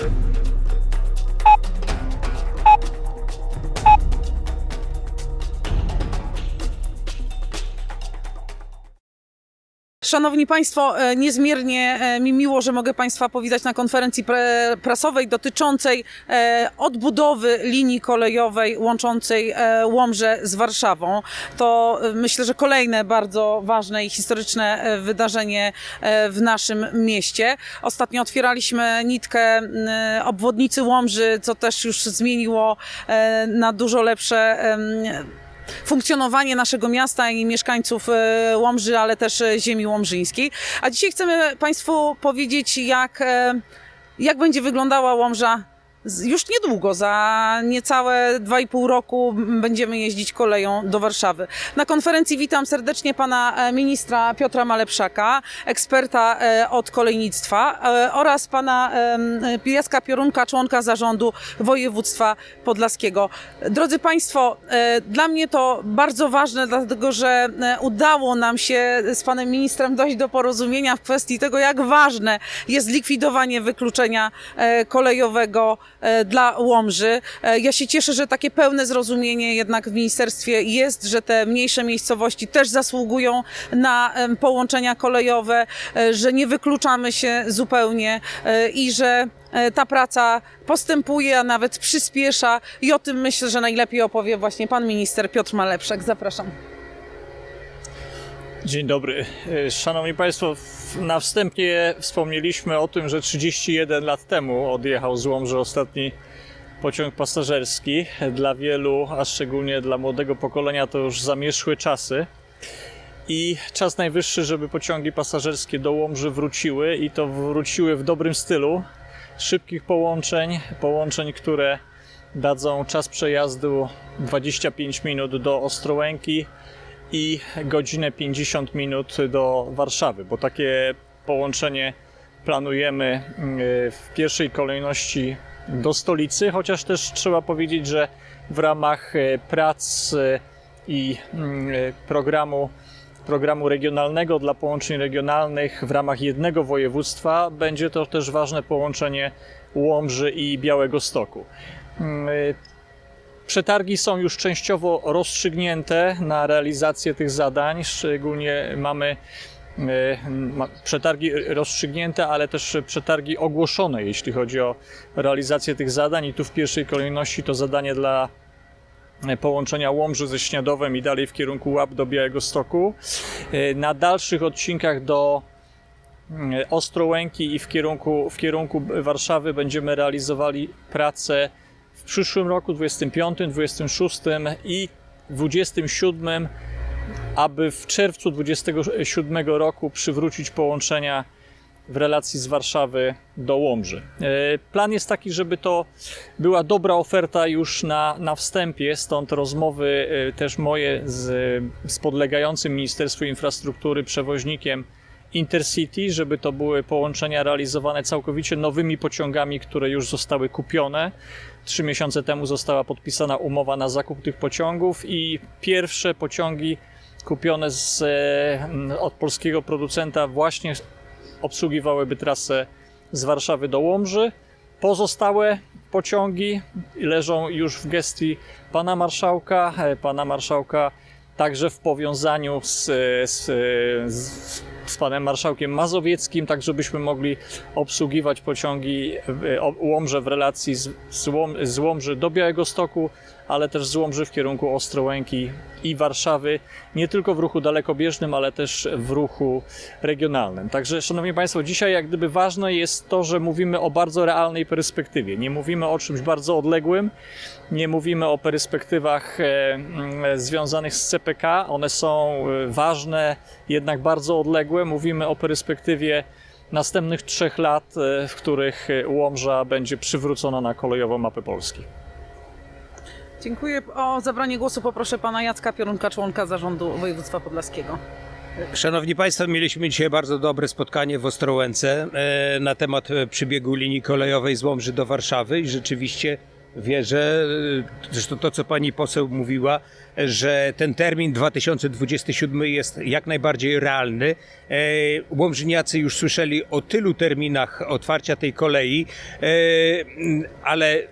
Thank you. Szanowni Państwo, e, niezmiernie e, mi miło, że mogę Państwa powitać na konferencji prasowej dotyczącej e, odbudowy linii kolejowej łączącej e, Łomżę z Warszawą. To myślę, że kolejne bardzo ważne i historyczne wydarzenie w naszym mieście. Ostatnio otwieraliśmy nitkę obwodnicy Łomży, co też już zmieniło na dużo lepsze funkcjonowanie naszego miasta i mieszkańców e, Łomży, ale też e, ziemi łomżyńskiej. A dzisiaj chcemy Państwu powiedzieć, jak, e, jak będzie wyglądała Łomża już niedługo, za niecałe 2,5 roku będziemy jeździć koleją do Warszawy. Na konferencji witam serdecznie pana e, ministra Piotra Malepszaka, eksperta e, od kolejnictwa e, oraz pana em, Jacka Piorunka, członka zarządu województwa podlaskiego. Drodzy Państwo, dla mnie to bardzo ważne, dlatego że udało nam się z panem ministrem dojść do porozumienia w kwestii tego, jak ważne jest likwidowanie wykluczenia kolejowego dla Łomży. E, Ja się cieszę, że takie pełne zrozumienie jednak w ministerstwie jest, że te mniejsze miejscowości też zasługują na połączenia kolejowe, e, że nie wykluczamy się zupełnie e, i że e, ta praca postępuje, a nawet przyspiesza i o tym myślę, że najlepiej opowie właśnie pan minister Piotr Malepszak. Zapraszam. Dzień dobry. E, Szanowni Państwo, na wstępie wspomnieliśmy o tym, że 31 lat temu odjechał z Łomży ostatni pociąg pasażerski. Dla wielu, a szczególnie dla młodego pokolenia, to już zamierzchłe czasy. I czas najwyższy, żeby pociągi pasażerskie do Łomży wróciły i to wróciły w dobrym stylu. Szybkich połączeń, połączeń, które dadzą czas przejazdu 25 minut do Ostrołęki, i godzinę 50 minut do Warszawy, bo takie połączenie planujemy mm, w pierwszej kolejności do stolicy, chociaż też trzeba powiedzieć, że w ramach e, prac e, i mm, e, programu programu regionalnego dla połączeń regionalnych w ramach jednego województwa będzie to też ważne połączenie Łomży i Białego Stoku. Przetargi są już częściowo rozstrzygnięte na realizację tych zadań. Szczególnie mamy e, przetargi rozstrzygnięte, ale też przetargi ogłoszone, jeśli chodzi o realizację tych zadań. I tu w pierwszej kolejności to zadanie dla e, połączenia Łomży ze Śniadowem i dalej w kierunku Łap do Białego Stoku. E, Na dalszych odcinkach do Ostrołęki i w kierunku, w kierunku Warszawy będziemy realizowali pracę w przyszłym roku 25, 26 i 27, aby w czerwcu 27 roku przywrócić połączenia w relacji z Warszawy do Łomży. E, Plan jest taki, żeby to była dobra oferta już na, na wstępie, stąd rozmowy e, też moje z, z podlegającym Ministerstwu Infrastruktury przewoźnikiem Intercity, żeby to były połączenia realizowane całkowicie nowymi pociągami, które już zostały kupione. Trzy miesiące temu została podpisana umowa na zakup tych pociągów i pierwsze pociągi kupione z, e, m, od polskiego producenta właśnie obsługiwałyby trasę z Warszawy do Łomży. Pozostałe pociągi leżą już w gestii pana marszałka. E, Pana marszałka także w powiązaniu z, z, z, z panem marszałkiem Mazowieckim, tak żebyśmy mogli obsługiwać pociągi Łomże w relacji z, z, Łom, z Łomży do Białegostoku, ale też z Łomży w kierunku Ostrołęki i Warszawy, nie tylko w ruchu dalekobieżnym, ale też w ruchu regionalnym. Także, Szanowni Państwo, dzisiaj jak gdyby ważne jest to, że mówimy o bardzo realnej perspektywie. Nie mówimy o czymś bardzo odległym, nie mówimy o perspektywach e, mm, związanych z CPK. One są e, ważne, jednak bardzo odległe. Mówimy o perspektywie następnych trzech lat, e, w których Łomża będzie przywrócona na kolejową mapę Polski. Dziękuję. O zabranie głosu poproszę pana Jacka Piorunka, członka zarządu województwa podlaskiego. Szanowni Państwo, mieliśmy dzisiaj bardzo dobre spotkanie w Ostrołęce e, na temat e, przebiegu linii kolejowej z Łomży do Warszawy i rzeczywiście wierzę, e, zresztą to, co pani poseł mówiła, że ten termin 2027 jest jak najbardziej realny. Łomżyniacy już słyszeli o tylu terminach otwarcia tej kolei, ale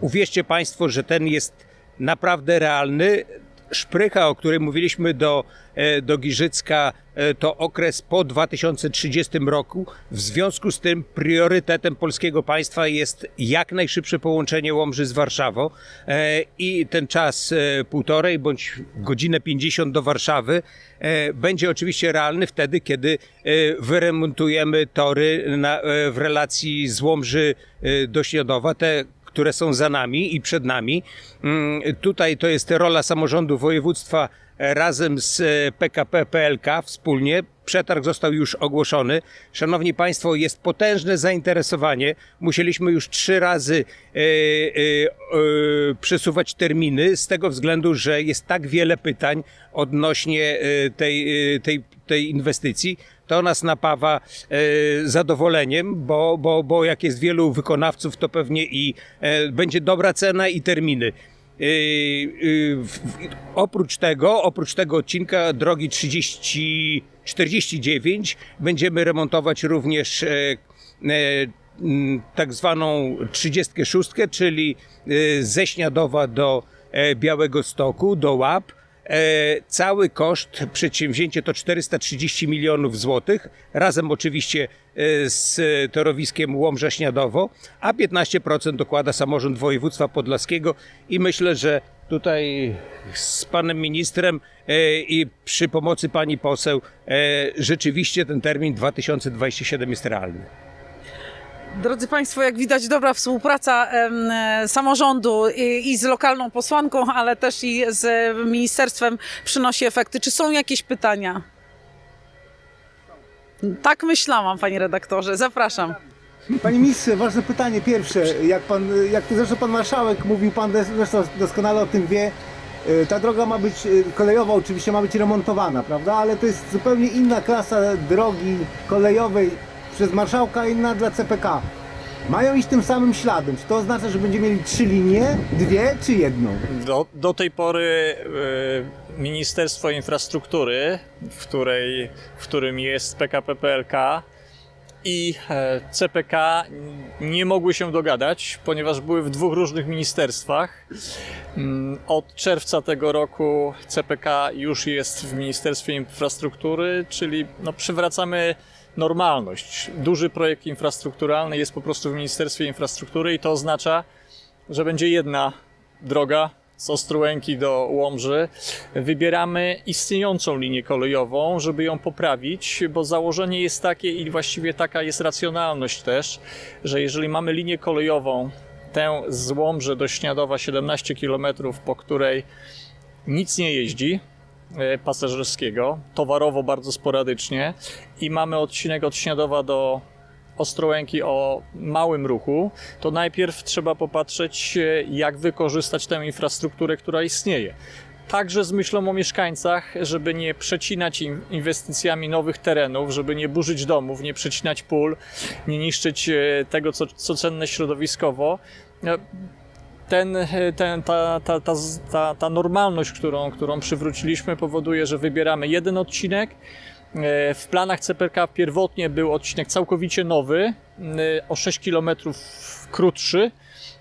uwierzcie Państwo, że ten jest naprawdę realny. Szprycha, o której mówiliśmy do, e, do Giżycka, e, to okres po 2030 roku. W związku z tym priorytetem polskiego państwa jest jak najszybsze połączenie Łomży z Warszawą e, i ten czas półtorej bądź godzinę 50 do Warszawy będzie oczywiście realny wtedy, kiedy wyremontujemy tory na, w relacji z Łomży do Śniadowa. Te które są za nami i przed nami. Mm, Tutaj to jest rola samorządu województwa e, razem z e, PKP PLK wspólnie. Przetarg został już ogłoszony. Szanowni Państwo, jest potężne zainteresowanie. Musieliśmy już trzy razy e, przesuwać terminy z tego względu, że jest tak wiele pytań odnośnie tej, tej, tej inwestycji to nas napawa e, zadowoleniem, bo, bo, bo jak jest wielu wykonawców, to pewnie i e, będzie dobra cena i terminy. E, w, oprócz tego, oprócz tego odcinka drogi 30, 49 będziemy remontować również m, tak zwaną 36, czyli ze Śniadowa do Białego Stoku, do Łap. E, Cały koszt przedsięwzięcie to 430 milionów złotych, razem oczywiście e, z torowiskiem Łomża Śniadowo, a 15% dokłada samorząd województwa podlaskiego i myślę, że tutaj z panem ministrem e, i przy pomocy pani poseł rzeczywiście ten termin 2027 jest realny. Drodzy Państwo, jak widać, dobra współpraca e, samorządu i, z lokalną posłanką, ale też i z e, ministerstwem przynosi efekty. Czy są jakieś pytania? Tak myślałam, panie redaktorze. Zapraszam. Panie ministrze, ważne pytanie pierwsze. Jak pan, jak zresztą pan marszałek mówił, pan zresztą doskonale o tym wie, y, ta droga ma być y, kolejowa, oczywiście ma być remontowana, prawda? Ale to jest zupełnie inna klasa drogi kolejowej przez marszałka, inna dla CPK. Mają iść tym samym śladem. Czy to oznacza, że będziemy mieli trzy linie, dwie czy jedną? Do, do tej pory e, Ministerstwo Infrastruktury, w, której, w którym jest PKP PLK i e, CPK nie mogły się dogadać, ponieważ były w dwóch różnych ministerstwach. Mm, Od czerwca tego roku CPK już jest w Ministerstwie Infrastruktury, czyli no, przywracamy normalność. Duży projekt infrastrukturalny jest po prostu w Ministerstwie Infrastruktury i to oznacza, że będzie jedna droga z Ostrołęki do Łomży. Wybieramy istniejącą linię kolejową, żeby ją poprawić, bo założenie jest takie i właściwie taka jest racjonalność też, że jeżeli mamy linię kolejową, tę z Łomży do Śniadowa 17 km, po której nic nie jeździ, pasażerskiego, towarowo bardzo sporadycznie i mamy odcinek od Śniadowa do Ostrołęki o małym ruchu, to najpierw trzeba popatrzeć, e, jak wykorzystać tę infrastrukturę, która istnieje. Także z myślą o mieszkańcach, żeby nie przecinać inwestycjami nowych terenów, żeby nie burzyć domów, nie przecinać pól, nie niszczyć e, tego, co, co cenne środowiskowo. E, Ten, e, ten, ta, ta, ta, ta, ta normalność, którą, którą przywróciliśmy, powoduje, że wybieramy jeden odcinek, E, W planach CPK pierwotnie był odcinek całkowicie nowy, e, o 6 km krótszy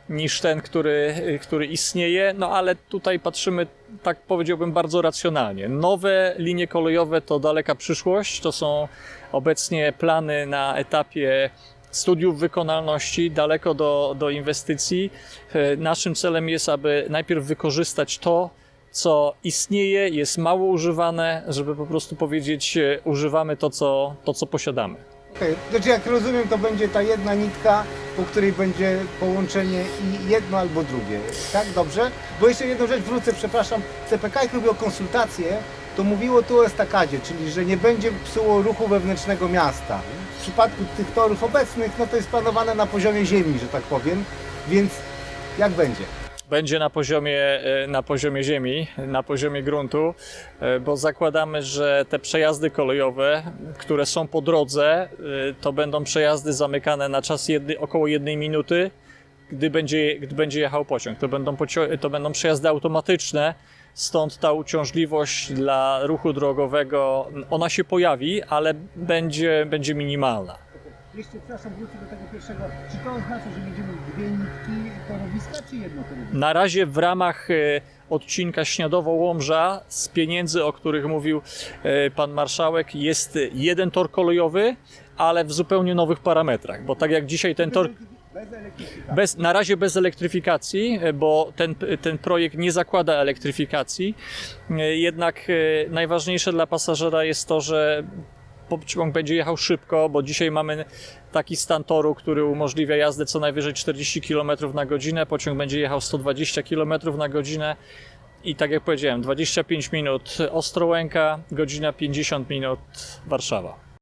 niż ten, który, który istnieje, no ale tutaj patrzymy, tak powiedziałbym, bardzo racjonalnie. Nowe linie kolejowe to daleka przyszłość, to są obecnie plany na etapie studiów wykonalności, daleko do, do inwestycji. E, Naszym celem jest, aby najpierw wykorzystać to, co istnieje, jest mało używane, żeby po prostu powiedzieć, e, używamy to, co, to, co posiadamy. Okej, Znaczy jak rozumiem, to będzie ta jedna nitka, po której będzie połączenie i jedno albo drugie. Tak? Dobrze? Bo jeszcze jedną rzecz wrócę, przepraszam. CPK jak robiło konsultacje, to mówiło tu o estakadzie, czyli że nie będzie psuło ruchu wewnętrznego miasta. W przypadku tych torów obecnych, no to jest planowane na poziomie ziemi, że tak powiem. Więc jak będzie? będzie na poziomie, e, na poziomie ziemi, na poziomie gruntu, e, bo zakładamy, że te przejazdy kolejowe, które są po drodze, e, to będą przejazdy zamykane na czas jedny, około jednej minuty, gdy będzie, gdy będzie jechał pociąg. To będą, to będą przejazdy automatyczne, stąd ta uciążliwość dla ruchu drogowego, ona się pojawi, ale będzie, będzie minimalna. Jeszcze, przepraszam, wrócę do tego pierwszego. Czy to oznacza, że będziemy dwie nitki torowiska, czy jedno torowisko? Na razie w ramach e, odcinka Śniadowo-Łomża z pieniędzy, o których mówił e, pan marszałek, jest jeden tor kolejowy, ale w zupełnie nowych parametrach, bo tak jak dzisiaj ten tor Bez na razie bez elektryfikacji, e, bo ten, ten projekt nie zakłada elektryfikacji. E, Jednak e, najważniejsze dla pasażera jest to, że pociąg będzie jechał szybko, bo dzisiaj mamy taki stan toru, który umożliwia jazdę co najwyżej 40 km na godzinę. Pociąg będzie jechał 120 km na godzinę. I tak jak powiedziałem, 25 minut Ostrołęka, godzina 50 minut Warszawa.